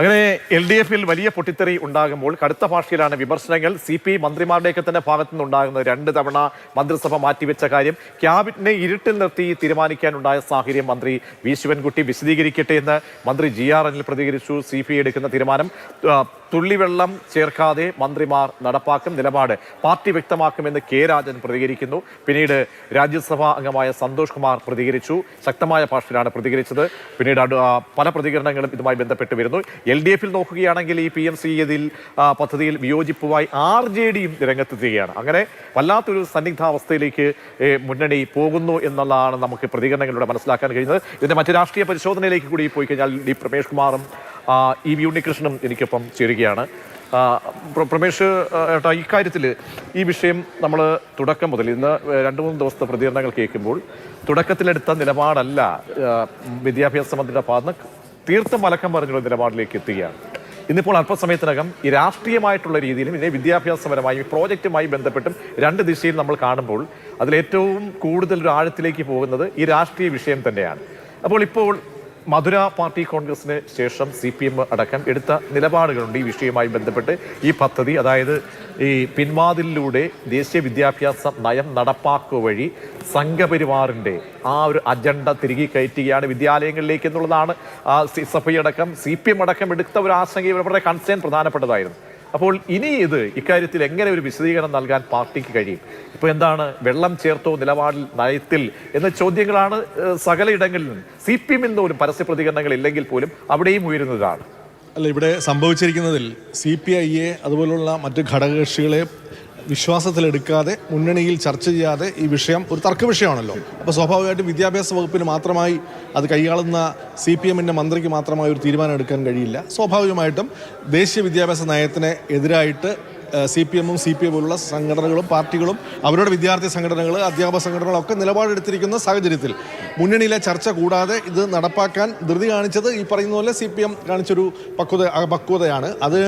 അങ്ങനെ L D എഫിൽ വലിയ പൊട്ടിത്തെറി ഉണ്ടാകുമ്പോൾ കടുത്ത ഭാഷയിലാണ് വിമർശനങ്ങൾ. സി പി മന്ത്രിമാരുടെയൊക്കെ തന്നെ ഭാഗത്തു നിന്നുണ്ടാകുന്നത് രണ്ട് തവണ മന്ത്രിസഭ മാറ്റിവെച്ച കാര്യം ക്യാബിറ്റിനെ ഇരുട്ടിൽ നിർത്തി തീരുമാനിക്കാനുണ്ടായ സാഹചര്യം മന്ത്രി വി. ശിവൻകുട്ടി വിശദീകരിക്കട്ടെ എന്ന് മന്ത്രി ജി. ആർ. അനിൽ പ്രതികരിച്ചു. സി പി എടുക്കുന്ന തീരുമാനം തുള്ളിവെള്ളം ചേർക്കാതെ മന്ത്രിമാർ നടപ്പാക്കും നിലപാട് പാർട്ടി വ്യക്തമാക്കുമെന്ന് കെ. രാജൻ പ്രതികരിക്കുന്നു. പിന്നീട് രാജ്യസഭാ അംഗമായ സന്തോഷ് കുമാർ പ്രതികരിച്ചു. ശക്തമായ ഭാഷയിലാണ് പ്രതികരിച്ചത്. പിന്നീട് പല പ്രതികരണങ്ങളും ഇതുമായി ബന്ധപ്പെട്ട് വരുന്നു. എൽ ഡി എഫിൽ നോക്കുകയാണെങ്കിൽ ഈ പി എം സി ഇതിൽ പദ്ധതിയിൽ വിയോജിപ്പുമായി ആർ ജെ ഡിയും രംഗത്തെത്തുകയാണ്. അങ്ങനെ വല്ലാത്തൊരു സന്നിഗ്ധാവസ്ഥയിലേക്ക് മുന്നണി പോകുന്നു എന്നുള്ളതാണ് നമുക്ക് പ്രതികരണങ്ങളിലൂടെ മനസ്സിലാക്കാൻ കഴിയുന്നത്. ഇതിന്റെ മറ്റ് രാഷ്ട്രീയ പരിശോധനയിലേക്ക് കൂടി പോയി കഴിഞ്ഞാൽ ഡി പ്രമേഷ് കുമാറും ഇ വി ഉണ്ണികൃഷ്ണനും എനിക്കൊപ്പം ചേരുകയാണ്. പ്രമേഷ് ഏട്ടാ ഇക്കാര്യത്തിൽ ഈ വിഷയം നമ്മൾ തുടക്കം മുതൽ ഇന്ന് രണ്ട് മൂന്ന് ദിവസത്തെ പ്രതികരണങ്ങൾ കേൾക്കുമ്പോൾ തുടക്കത്തിലെടുത്ത നിലപാടല്ല വിദ്യാഭ്യാസ മന്ത്രിയുടെ ഭാഗത്ത് തീർത്തും വലക്കം പറഞ്ഞുള്ള നിലപാടിലേക്ക് എത്തുകയാണ്. ഇന്നിപ്പോൾ അല്പസമയത്തിനകം ഈ രാഷ്ട്രീയമായിട്ടുള്ള രീതിയിലും ഇതേ വിദ്യാഭ്യാസപരമായും പ്രോജക്റ്റുമായി ബന്ധപ്പെട്ടും രണ്ട് ദിശയിൽ നമ്മൾ കാണുമ്പോൾ അതിലേറ്റവും കൂടുതൽ ഒരു ആഴത്തിലേക്ക് പോകുന്നത് ഈ രാഷ്ട്രീയ വിഷയം തന്നെയാണ്. അപ്പോൾ ഇപ്പോൾ മധുര പാർട്ടി കോൺഗ്രസിന് ശേഷം സി പി എം അടക്കം എടുത്ത നിലപാടുകളുണ്ട് ഈ വിഷയവുമായി ബന്ധപ്പെട്ട് ഈ പദ്ധതി അതായത് ഈ പിൻവാതിലിലൂടെ ദേശീയ വിദ്യാഭ്യാസ നയം നടപ്പാക്കുക വഴി സംഘപരിവാറിന്റെ ആ ഒരു അജണ്ട തിരികെ കയറ്റുകയാണ് വിദ്യാലയങ്ങളിലേക്ക് എന്നുള്ളതാണ്. ആ സി എഫ് ഐ അടക്കം സി പി എം അടക്കം എടുത്ത ഒരു ആശങ്ക ഇവരുടെ കൺസേൺ പ്രധാനപ്പെട്ടതായിരുന്നു. അപ്പോൾ ഇനി ഇത് ഇക്കാര്യത്തിൽ എങ്ങനെ ഒരു വിശദീകരണം നൽകാൻ പാർട്ടിക്ക് കഴിയും? ഇപ്പോൾ എന്താണ് വെള്ളം ചേർത്തോ നിലപാടിൽ നയത്തിൽ എന്ന ചോദ്യങ്ങളാണ് സകലയിടങ്ങളിൽ നിന്ന്. സി പി എമ്മിൽ നിന്ന് പരസ്യ പ്രതികരണങ്ങൾ ഇല്ലെങ്കിൽ പോലും അവിടെയും ഉയരുന്നതാണ്. അല്ല ഇവിടെ സംഭവിച്ചിരിക്കുന്നതിൽ സി പി ഐയെ അതുപോലുള്ള മറ്റ് ഘടകകക്ഷികളെ വിശ്വാസത്തിലെടുക്കാതെ മുന്നണിയിൽ ചർച്ച ചെയ്യാതെ ഈ വിഷയം ഒരു തർക്ക വിഷയമാണല്ലോ. അപ്പോൾ സ്വാഭാവികമായിട്ടും വിദ്യാഭ്യാസ വകുപ്പിന് മാത്രമായി അത് കൈയാളുന്ന സി പി എമ്മിന്റെ മന്ത്രിക്ക് മാത്രമായി ഒരു തീരുമാനം എടുക്കാൻ കഴിയില്ല. സ്വാഭാവികമായിട്ടും ദേശീയ വിദ്യാഭ്യാസ നയത്തിന് എതിരായിട്ട് സി പി എമ്മും സി പി ഐ പോലുള്ള സംഘടനകളും പാർട്ടികളും അവരുടെ വിദ്യാർത്ഥി സംഘടനകൾ അധ്യാപക സംഘടനകളൊക്കെ നിലപാടെടുത്തിരിക്കുന്ന സാഹചര്യത്തിൽ മുന്നണിയിലെ ചർച്ച കൂടാതെ ഇത് നടപ്പാക്കാൻ ധൃതി കാണിച്ചത് ഈ പറയുന്ന പോലെ സി പി എം കാണിച്ചൊരു പക്വത പക്വതയാണ്. അത്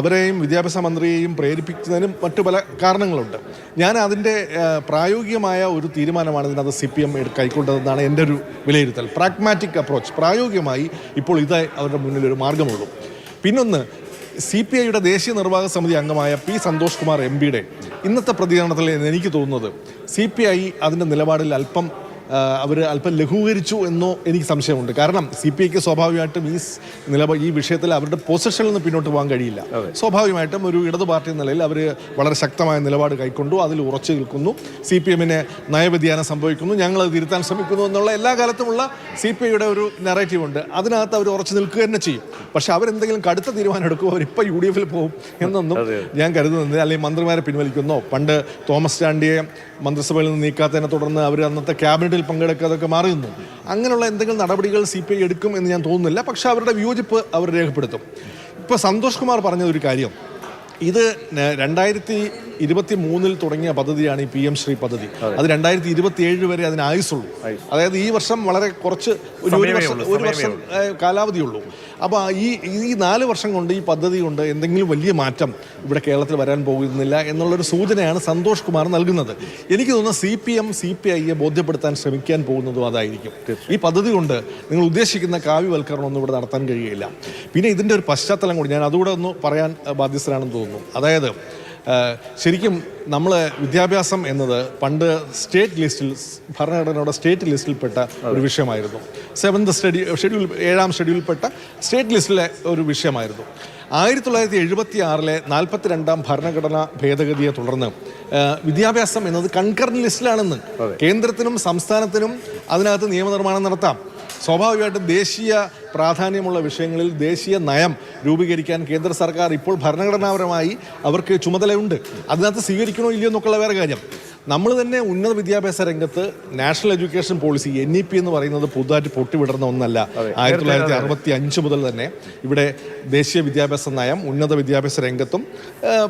അവരെയും വിദ്യാഭ്യാസ മന്ത്രിയെയും പ്രേരിപ്പിക്കുന്നതിനും മറ്റു പല കാരണങ്ങളുണ്ട്. ഞാൻ അതിന്റെ പ്രായോഗികമായ ഒരു തീരുമാനമാണ് ഇതിനകത്ത് സി പി എം കൈക്കൊണ്ടതെന്നാണ് എന്റെ ഒരു വിലയിരുത്തൽ. Pragmatic approach. പ്രായോഗികമായി ഇപ്പോൾ ഇതേ അവരുടെ മുന്നിൽ ഒരു മാർഗമുള്ളൂ. പിന്നൊന്ന് സി പി ഐയുടെ ദേശീയ നിർവാഹക സമിതി അംഗമായ പി സന്തോഷ് കുമാർ എം പിയുടെ ഇന്നത്തെ പ്രതികരണത്തിൽ എനിക്ക് തോന്നുന്നത് സി പി ഐ അതിന്റെ നിലപാടിൽ അല്പം അവർ അല്പം ലഘൂകരിച്ചു എന്നോ എനിക്ക് സംശയമുണ്ട്. കാരണം സി പി ഐക്ക് സ്വാഭാവികമായിട്ടും ഈ നിലപാ നിലപാട് ഈ വിഷയത്തിൽ അവരുടെ പൊസിഷനിൽ നിന്ന് പിന്നോട്ട് പോകാൻ കഴിയില്ല. സ്വാഭാവികമായിട്ടും ഒരു ഇടതു പാർട്ടി എന്ന നിലയിൽ അവർ വളരെ ശക്തമായ നിലപാട് കൈക്കൊണ്ടു അതിൽ ഉറച്ചു നിൽക്കുന്നു. സി പി എമ്മിന് നയവ്യതിയാനം സംഭവിക്കുന്നു. ഞങ്ങൾ തിരുത്താൻ ശ്രമിക്കുന്നു എന്നുള്ള എല്ലാ കാലത്തുമുള്ള സി പി ഐയുടെ ഒരു നെറേറ്റീവ് ഉണ്ട്. അതിനകത്ത് അവർ ഉറച്ചു നിൽക്കുക തന്നെ ചെയ്യും. പക്ഷെ അവരെന്തെങ്കിലും കടുത്ത തീരുമാനം എടുക്കുമോ അവരിപ്പോൾ യു ഡി എഫിൽ പോകും എന്നൊന്നും ഞാൻ കരുതുന്നത് അല്ലെങ്കിൽ മന്ത്രിമാരെ പിൻവലിക്കുന്നോ? പണ്ട് തോമസ് ചാണ്ടിയെ മന്ത്രിസഭയിൽ നിന്ന് നീക്കാത്തതിനെ തുടർന്ന് അവർ അന്നത്തെ ക്യാബിനറ്റിൽ പങ്കെടുക്കാതൊക്കെ മാറി മാറിയുന്നു അങ്ങനെയുള്ള എന്തെങ്കിലും നടപടികൾ സി പി ഐ എടുക്കും എന്ന് ഞാൻ തോന്നുന്നില്ല. പക്ഷെ അവരുടെ വിയോജിപ്പ് അവർ രേഖപ്പെടുത്തും. ഇപ്പോൾ സന്തോഷ് കുമാർ പറഞ്ഞതൊരു കാര്യം. ഇത് രണ്ടായിരത്തി ഇരുപത്തി മൂന്നിൽ തുടങ്ങിയ പദ്ധതിയാണ് ഈ പി എം ശ്രീ പദ്ധതി. അത്. രണ്ടായിരത്തി ഇരുപത്തി ഏഴ് വരെ അതിന് ആയുസുള്ളൂ അതായത് ഈ വർഷം വളരെ കുറച്ച് ഒരു ഒരു വർഷം ഒരു വർഷം കാലാവധിയുള്ളൂ. അപ്പോൾ ഈ ഈ നാല് വർഷം കൊണ്ട് ഈ പദ്ധതി കൊണ്ട് എന്തെങ്കിലും വലിയ മാറ്റം ഇവിടെ കേരളത്തിൽ വരാൻ പോകുന്നില്ല എന്നുള്ളൊരു സൂചനയാണ് സന്തോഷ് കുമാർ നൽകുന്നത്. എനിക്ക് തോന്നുന്നു C P M C P ഐയെ ബോധ്യപ്പെടുത്താൻ ശ്രമിക്കാൻ പോകുന്നതും അതായിരിക്കും. ഈ പദ്ധതി കൊണ്ട് നിങ്ങൾ ഉദ്ദേശിക്കുന്ന കാവ്യവൽക്കരണമൊന്നും ഇവിടെ നടത്താൻ കഴിയുകയില്ല. പിന്നെ ഇതിന്റെ ഒരു പശ്ചാത്തലം കൂടി ഞാൻ അതുകൂടെ ഒന്ന് പറയാൻ ബാധ്യസ്ഥരാണെന്ന് തോന്നുന്നു. അതായത് ശരിക്കും നമ്മൾ വിദ്യാഭ്യാസം എന്നത് പണ്ട് സ്റ്റേറ്റ് ലിസ്റ്റിൽ ഭരണഘടനയുടെ സ്റ്റേറ്റ് ലിസ്റ്റിൽപ്പെട്ട ഒരു വിഷയമായിരുന്നു. സെവൻത് സ്റ്റഡി ഷെഡ്യൂൾ ഏഴാം ഷെഡ്യൂളിൽപ്പെട്ട സ്റ്റേറ്റ് ലിസ്റ്റിലെ ഒരു വിഷയമായിരുന്നു. ആയിരത്തി തൊള്ളായിരത്തി എഴുപത്തി ആറിലെ നാൽപ്പത്തിരണ്ടാം ഭരണഘടനാ ഭേദഗതിയെ തുടർന്ന് വിദ്യാഭ്യാസം എന്നത് കൺകറന്റ് ലിസ്റ്റിലാണെന്ന് കേന്ദ്രത്തിനും സംസ്ഥാനത്തിനും അതിനകത്ത് നിയമനിർമ്മാണം നടത്താം. സ്വാഭാവികമായിട്ടും ദേശീയ പ്രാധാന്യമുള്ള വിഷയങ്ങളിൽ ദേശീയ നയം രൂപീകരിക്കാൻ കേന്ദ്ര സർക്കാർ ഇപ്പോൾ ഭരണഘടനാപരമായി അവർക്ക് ചുമതലയുണ്ട്. അതിനകത്ത് സ്വീകരിക്കണോ ഇല്ലയോ എന്നൊക്കെയുള്ള വേറെ കാര്യം. നമ്മൾ തന്നെ ഉന്നത വിദ്യാഭ്യാസ രംഗത്ത് national education policy N E P എന്ന് പറയുന്നത് പുതുതായിട്ട് പൊട്ടിവിടുന്ന ഒന്നല്ല. ആയിരത്തി തൊള്ളായിരത്തി അറുപത്തി അഞ്ച് മുതൽ തന്നെ ഇവിടെ ദേശീയ വിദ്യാഭ്യാസ നയം ഉന്നത വിദ്യാഭ്യാസ രംഗത്തും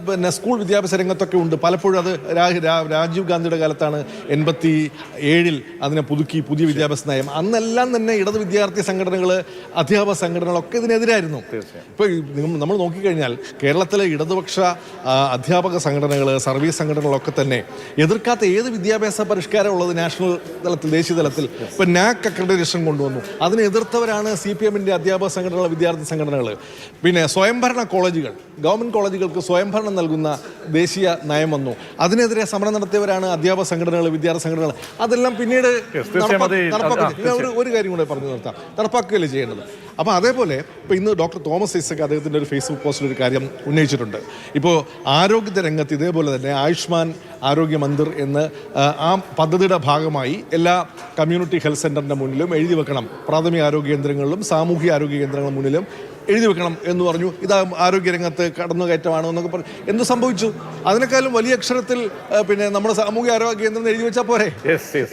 പിന്നെ സ്കൂൾ വിദ്യാഭ്യാസ രംഗത്തൊക്കെ ഉണ്ട്. പലപ്പോഴും അത് രാജീവ് ഗാന്ധിയുടെ കാലത്താണ് എൺപത്തി ഏഴിൽ അതിനെ പുതുക്കി പുതിയ വിദ്യാഭ്യാസ നയം. അന്നെല്ലാം തന്നെ ഇടത് വിദ്യാർത്ഥി സംഘടനകൾ അധ്യാപക സംഘടനകളൊക്കെ ഇതിനെതിരായിരുന്നു. ഇപ്പോൾ നമ്മൾ നോക്കിക്കഴിഞ്ഞാൽ കേരളത്തിലെ ഇടതുപക്ഷ അധ്യാപക സംഘടനകൾ സർവീസ് സംഘടനകളൊക്കെ തന്നെ എതിർ എതിർക്കാത്ത ഏത് വിദ്യാഭ്യാസ പരിഷ്കാരം ഉള്ളത് നാഷണൽ തലത്തിൽ ദേശീയ തലത്തിൽ? ഇപ്പൊ നാക് അക്രഡിറ്റേഷൻ കൊണ്ടുവന്നു. അതിനെ എതിർത്തവരാണ് സി പി എമ്മിന്റെ അധ്യാപക സംഘടനകൾ വിദ്യാർത്ഥി സംഘടനകൾ പിന്നെ സ്വയംഭരണ കോളേജുകൾ. ഗവൺമെന്റ് കോളേജുകൾക്ക് സ്വയംഭരണം നൽകുന്ന ദേശീയ നയം വന്നു. അതിനെതിരെ സമരം നടത്തിയവരാണ് അധ്യാപക സംഘടനകൾ വിദ്യാർത്ഥി സംഘടനകൾ അതെല്ലാം പിന്നീട് നടപ്പാക്കുക. ഒരു കാര്യം കൂടെ പറഞ്ഞു നിർത്താം. നടപ്പാക്കുകയല്ലേ ചെയ്യേണ്ടത്? അപ്പോൾ അതേപോലെ ഇപ്പോൾ ഇന്ന് ഡോക്ടർ തോമസ് ഐസക് അദ്ദേഹത്തിന്റെ ഒരു ഫേസ്ബുക്ക് പോസ്റ്റിൽ ഒരു കാര്യം ഉന്നയിച്ചിട്ടുണ്ട്. ഇപ്പോൾ ആരോഗ്യ രംഗത്ത് ഇതേപോലെ തന്നെ ആയുഷ്മാൻ ആരോഗ്യ മന്ദിർ എന്ന് ആ, പദ്ധതിയുടെ ഭാഗമായി എല്ലാ കമ്മ്യൂണിറ്റി ഹെൽത്ത് സെന്ററിന്റെ മുന്നിലും എഴുതി വെക്കണം. പ്രാഥമിക ആരോഗ്യ കേന്ദ്രങ്ങളിലും സാമൂഹിക ആരോഗ്യ കേന്ദ്രങ്ങളുടെ മുന്നിലും എഴുതി വെക്കണം എന്ന് പറഞ്ഞു. ഇത് ആരോഗ്യരംഗത്ത് കടന്നുകയറ്റമാണ് എന്നൊക്കെ പറഞ്ഞു. എന്ത് സംഭവിച്ചു? അതിനേക്കാളും വലിയ അക്ഷരത്തിൽ പിന്നെ നമ്മുടെ സാമൂഹ്യ ആരോഗ്യ കേന്ദ്രം എഴുതി വെച്ചാൽ പോരെ?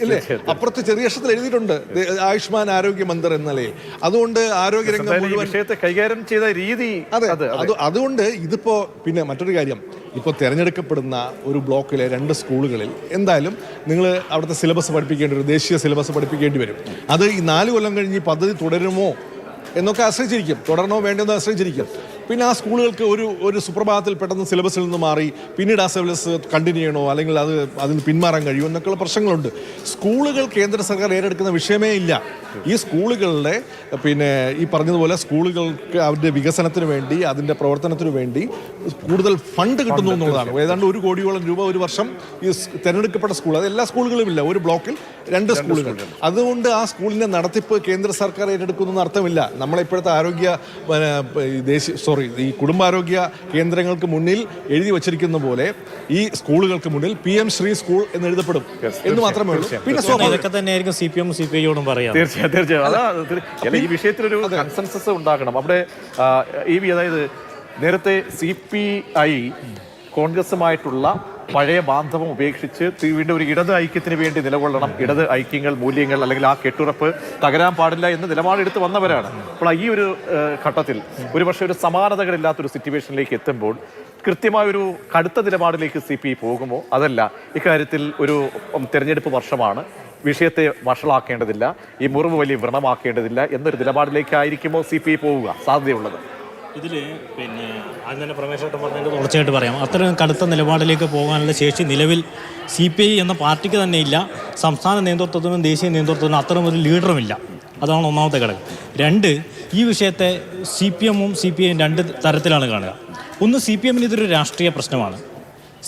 ഇല്ലേ? അപ്പുറത്ത് ചെറിയ അക്ഷരത്തിൽ എഴുതിയിട്ടുണ്ട്. ആയുഷ്മാൻ ആരോഗ്യ മന്ദർ എന്നല്ലേ. അതുകൊണ്ട് ആരോഗ്യരംഗം വിഷയത്തെ കൈകാര്യം ചെയ്ത രീതി അതെ അത് അത്. അതുകൊണ്ട് ഇതിപ്പോ പിന്നെ മറ്റൊരു കാര്യം. ഇപ്പോൾ തിരഞ്ഞെടുക്കപ്പെടുന്ന ഒരു ബ്ലോക്കിലെ രണ്ട് സ്കൂളുകളിൽ എന്തായാലും നിങ്ങൾ അവിടുത്തെ സിലബസ് പഠിപ്പിക്കേണ്ടി വരും. ദേശീയ സിലബസ് പഠിപ്പിക്കേണ്ടി വരും. അത് ഈ നാല് കൊല്ലം കഴിഞ്ഞ് ഈ പദ്ധതി തുടരുമോ? എന്നൊക്കെ ആശ്രയിച്ചിരിക്കും. തുടരണോ വേണ്ടെന്ന് ആശ്രയിച്ചിരിക്കും. പിന്നെ ആ സ്കൂളുകൾക്ക് ഒരു ഒരു സുപ്രഭാതത്തിൽ പെട്ടെന്ന് സിലബസിൽ നിന്ന് മാറി പിന്നീട് ആ സിലബസ് കണ്ടിന്യൂ ചെയ്യണോ അല്ലെങ്കിൽ അത് അതിൽ നിന്ന് പിന്മാറാൻ കഴിയുമോ എന്നൊക്കെയുള്ള പ്രശ്നങ്ങളുണ്ട്. സ്കൂളുകൾ കേന്ദ്ര സർക്കാർ ഏറ്റെടുക്കുന്ന വിഷയമേ ഇല്ല. ഈ സ്കൂളുകളുടെ പിന്നെ ഈ പറഞ്ഞതുപോലെ സ്കൂളുകൾക്ക് അവരുടെ വികസനത്തിന് വേണ്ടി അതിന്റെ പ്രവർത്തനത്തിന് വേണ്ടി കൂടുതൽ ഫണ്ട് കിട്ടുന്നു എന്നുള്ളതാണ്. ഏതാണ്ട് ഒരു കോടിയോളം രൂപ ഒരു വർഷം ഈ തിരഞ്ഞെടുക്കപ്പെട്ട സ്കൂൾ അത് എല്ലാ സ്കൂളുകളും ഇല്ല. ഒരു ബ്ലോക്കിൽ രണ്ട് സ്കൂളുകൾ. അതുകൊണ്ട് ആ സ്കൂളിന്റെ നടത്തിപ്പ് കേന്ദ്ര സർക്കാർ ഏറ്റെടുക്കുന്നു അർത്ഥമില്ല. നമ്മളെ ഇപ്പോഴത്തെ ആരോഗ്യ ദേശീയ സോറി ഈ കുടുംബാരോഗ്യ കേന്ദ്രങ്ങൾക്ക് മുന്നിൽ എഴുതി വച്ചിരിക്കുന്ന പോലെ ഈ സ്കൂളുകൾക്ക് മുന്നിൽ പി എം ശ്രീ സ്കൂൾ എന്ന് എഴുതപ്പെടും എന്ന് മാത്രമേ ഉള്ളൂ. പിന്നെ സ്വാഭാവിക ഇതൊക്കെ തന്നെയായിരിക്കും C P M C P ഐയോടും പറയാം. തീർച്ചയായും തീർച്ചയായും. ഈ വിഷയത്തിലൊരു കൺസെൻസസ് ഉണ്ടാക്കണം അവിടെ ഈ വി- അതായത് നേരത്തെ സി പി ഐ കോൺഗ്രസുമായിട്ടുള്ള പഴയ ബാന്ധവം ഉപേക്ഷിച്ച് വീണ്ടും ഒരു ഇടത് ഐക്യത്തിന് വേണ്ടി നിലകൊള്ളണം. ഇടത് ഐക്യങ്ങൾ മൂല്യങ്ങൾ അല്ലെങ്കിൽ ആ കെട്ടുറപ്പ് തകരാൻ പാടില്ല എന്ന് നിലപാടെടുത്ത് വന്നവരാണ്. അപ്പോൾ ഈ ഒരു ഘട്ടത്തിൽ ഒരുപക്ഷെ ഒരു സമാനതകളില്ലാത്തൊരു സിറ്റുവേഷനിലേക്ക് എത്തുമ്പോൾ കൃത്യമായൊരു കടുത്ത നിലപാടിലേക്ക് സി പി പോകുമോ? അതല്ല ഇക്കാര്യത്തിൽ ഒരു തിരഞ്ഞെടുപ്പ് വർഷമാണ്. വിഷയത്തെ വഷളാക്കേണ്ടതില്ല. ഈ മുറിവ് വലിയ വ്രണമാക്കേണ്ടതില്ല. എന്നൊരു നിലപാടിലേക്കായിരിക്കുമോ സി പി പോവുക? സാധ്യതയുള്ളത്. ഇതിൽ പിന്നെ ആദ്യം തന്നെ പ്രമേശോട്ടം പറഞ്ഞതിന്റെ തുടർച്ചയായിട്ട് പറയാം. അത്രയും കടുത്ത നിലപാടിലേക്ക് പോകാനുള്ള ശേഷി നിലവിൽ സി പി ഐ എന്ന പാർട്ടിക്ക് തന്നെ ഇല്ല. സംസ്ഥാന നേതൃത്വത്തിനും ദേശീയ നേതൃത്വത്തിനും അത്തരം ഒരു ലീഡറുമില്ല അതാണ് ഒന്നാമത്തെ ഘടകം. രണ്ട് ഈ വിഷയത്തെ സി പി എമ്മും സി പി ഐയും രണ്ട് തരത്തിലാണ് കാണുക. ഒന്ന് സി പി എമ്മിന് ഇതൊരു രാഷ്ട്രീയ പ്രശ്നമാണ്.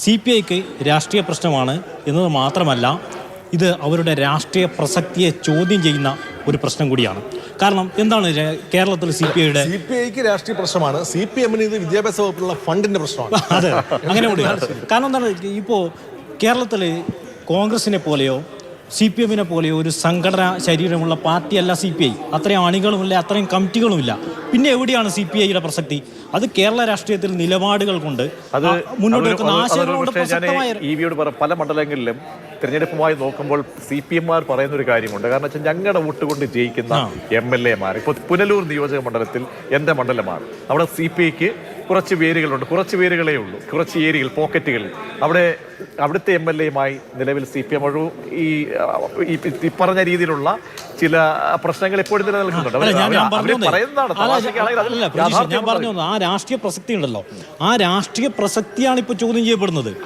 സി പി ഐക്ക് രാഷ്ട്രീയ പ്രശ്നമാണ് എന്നത് മാത്രമല്ല ഇത് അവരുടെ രാഷ്ട്രീയ പ്രസക്തിയെ ചോദ്യം ചെയ്യുന്ന ഒരു പ്രശ്നം കൂടിയാണ്. കാരണം എന്താണ് കേരളത്തിൽ സി പി ഐയുടെ സി പി ഐക്ക് രാഷ്ട്രീയ പ്രശ്നമാണ്. സി പി എമ്മിന് ഇത് വിദ്യാഭ്യാസ വകുപ്പിലുള്ള ഫണ്ടിന്റെ പ്രശ്നമാണ്. അതെ അങ്ങനെ കൂടിയാണ് കാരണം എന്താണ് ഇപ്പോൾ കേരളത്തിൽ കോൺഗ്രസിനെ പോലെയോ സി പി എമ്മിനെ പോലെയോ ഒരു സംഘടന ശരീരമുള്ള പാർട്ടിയല്ല സി പി ഐ. അത്രയും അണികളുമില്ല അത്രയും കമ്മിറ്റികളുമില്ല. പിന്നെ എവിടെയാണ് സി പി ഐയുടെ പ്രസക്തി? അത് കേരള രാഷ്ട്രീയത്തിൽ നിലപാടുകൾ കൊണ്ട് അത് മുന്നോട്ട് വെക്കുന്ന ആശയങ്ങളോട് പല മണ്ഡലങ്ങളിലും തിരഞ്ഞെടുപ്പുമായി നോക്കുമ്പോൾ സി പി എംമാർ പറയുന്ന ഒരു കാര്യമുണ്ട്. കാരണം വെച്ചാൽ ഞങ്ങളുടെ വോട്ട് കൊണ്ട് ജയിക്കുന്ന എം എൽ എമാർ ഇപ്പോൾ പുനലൂർ നിയോജക മണ്ഡലത്തിൽ എന്റെ മണ്ഡലമാണ് അവിടെ സി പി ഐക്ക് കുറച്ച് വേരുകളുണ്ട്. കുറച്ച് വേരുകളേ ഉള്ളൂ. കുറച്ച് ഏരിയകൾ പോക്കറ്റുകൾ. അവിടെ അവിടുത്തെ എം എൽ എയുമായി നിലവിൽ സി പി എം ഈ ഈ പറഞ്ഞ രീതിയിലുള്ള ചില പ്രശ്നങ്ങൾ എപ്പോഴും നിലനിൽക്കുന്നുണ്ട്. ഞാൻ- പറഞ്ഞു ആ രാഷ്ട്രീയ പ്രസക്തി ഉണ്ടല്ലോ ആ രാഷ്ട്രീയ പ്രസക്തിയാണ് ഇപ്പോൾ ചോദ്യം ചെയ്യപ്പെടുന്നത്.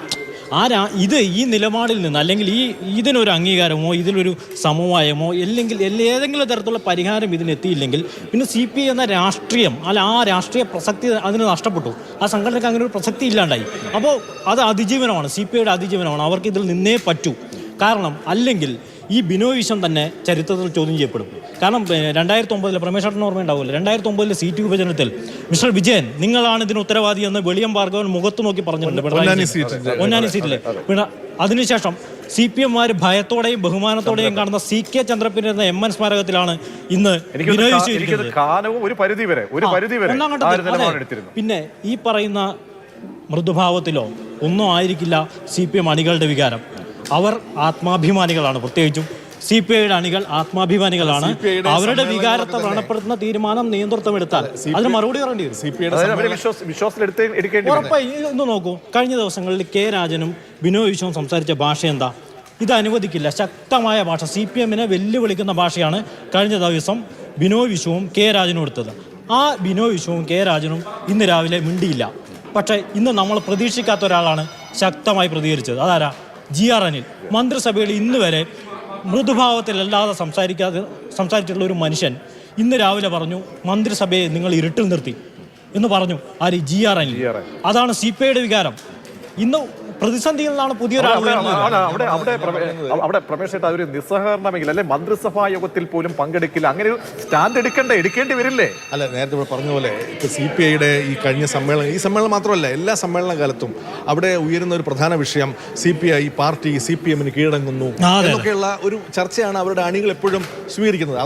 ആ രാ ഇത് ഈ നിലപാടിൽ നിന്ന് അല്ലെങ്കിൽ ഈ ഇതിനൊരു അംഗീകാരമോ ഇതിലൊരു സമവായമോ അല്ലെങ്കിൽ ഏതെങ്കിലും തരത്തിലുള്ള പരിഹാരം ഇതിനെത്തിയില്ലെങ്കിൽ പിന്നെ സി പി എന്ന രാഷ്ട്രീയം അല്ല ആ രാഷ്ട്രീയ പ്രസക്തി അതിന് നഷ്ടപ്പെട്ടു. ആ സംഘടനയ്ക്ക് അങ്ങനെ ഒരു പ്രസക്തി ഇല്ലാണ്ടായി. അപ്പോൾ അത് അതിജീവനമാണ് സി പി ഐയുടെ അതിജീവനമാണ്. അവർക്ക് ഇതിൽ നിന്നേ പറ്റൂ. കാരണം അല്ലെങ്കിൽ ഈ ബിനോയ് വിശ്വം തന്നെ ചരിത്രത്തിൽ ചോദ്യം ചെയ്യപ്പെടും. കാരണം രണ്ടായിരത്തി ഒമ്പതിലെ പ്രമേശ്വരൻ ഓർമ്മ ഉണ്ടാവില്ല രണ്ടായിരത്തി ഒമ്പതിലെ സീറ്റ് വിഭജനത്തിൽ മിസ്റ്റർ വിജയൻ നിങ്ങളാണ് ഇതിന് ഉത്തരവാദി എന്ന് വെളിയം ഭാർഗവൻ മുഖത്ത് നോക്കി പറഞ്ഞിട്ടുണ്ട് പൊന്നാനി സീറ്റിലെ അതിനുശേഷം സി പി എംമാർ ഭയത്തോടെയും ബഹുമാനത്തോടെയും കാണുന്ന സി കെ ചന്ദ്രപ്പിന്റെ എന്ന എം എൻ സ്മാരകത്തിലാണ് ഇന്ന് ഒരു പരിധി വരെ ഒരു പരിധി വരെ പിന്നെ ഈ പറയുന്ന മൃദുഭാവത്തിലോ ഒന്നും ആയിരിക്കില്ല സി പി എം അണികളുടെ വികാരം. അവർ ആത്മാഭിമാനികളാണ്. പ്രത്യേകിച്ചും സി പി ഐയുടെ അണികൾ ആത്മാഭിമാനികളാണ്. അവരുടെ വികാരത്തെ തന്നെ. വ്രണപ്പെടുത്തുന്ന തീരുമാനം നിയന്ത്രണം എടുത്താൽ അതിന് മറുപടി പറയേണ്ടി വരും. ഉറപ്പായി ഇന്ന് നോക്കൂ. കഴിഞ്ഞ ദിവസങ്ങളിൽ കെ രാജനും ബിനോയ് വിശ്വവും സംസാരിച്ച ഭാഷ എന്താ? ഇത് അനുവദിക്കില്ല. ശക്തമായ ഭാഷ. സി പി എമ്മിനെ വെല്ലുവിളിക്കുന്ന ഭാഷയാണ് കഴിഞ്ഞ ദിവസം ബിനോയ് വിശ്വവും കെ രാജനും എടുത്തത്. ആ ബിനോയ് വിശ്വവും കെ രാജനും ഇന്ന് രാവിലെ മിണ്ടിയില്ല. പക്ഷേ ഇന്ന് നമ്മൾ പ്രതീക്ഷിക്കാത്ത ഒരാളാണ് ശക്തമായി പ്രതികരിച്ചത്. അതാരാ? ജി ആർ അനിൽ മന്ത്രിസഭയിൽ ഇന്ന് വരെ മൃദുഭാവത്തിലല്ലാതെ സംസാരിക്കാതെ സംസാരിച്ചിട്ടുള്ള ഒരു മനുഷ്യൻ ഇന്ന് രാവിലെ പറഞ്ഞു മന്ത്രിസഭയെ നിങ്ങൾ ഇരുട്ടിൽ നിർത്തി എന്ന് പറഞ്ഞു ആര്? ജി ആർ അനിൽ അതാണ് സി പി ഐയുടെ വികാരം. ഇന്ന് പ്രതിസന്ധിയിൽ നിന്നാണ് പുതിയൊരാൾ അവിടെ. അവിടെ അവിടെ അവിടെ പ്രമേ- അവിടെ പ്രമേശേട്ട ഒരു നിസ്സഹകരണമെങ്കിൽ അല്ലെ മന്ത്രിസഭാ യോഗത്തിൽ പോലും പങ്കെടുക്കില്ല അങ്ങനെ ഒരു സ്റ്റാൻഡ് എടുക്കേണ്ട എടുക്കേണ്ടി വരില്ലേ അല്ല നേരത്തെ ഇവിടെ പറഞ്ഞ പോലെ ഇപ്പോൾ സി പി ഐയുടെ ഈ കഴിഞ്ഞ സമ്മേളനം ഈ സമ്മേളനം മാത്രമല്ല എല്ലാ സമ്മേളന കാലത്തും അവിടെ ഉയരുന്ന ഒരു പ്രധാന വിഷയം C P I party C P എമ്മിന് കീഴടങ്ങുന്നു. എന്നൊക്കെയുള്ള ഒരു ചർച്ചയാണ് അവരുടെ അണികൾ എപ്പോഴും സ്വീകരിക്കുന്നത്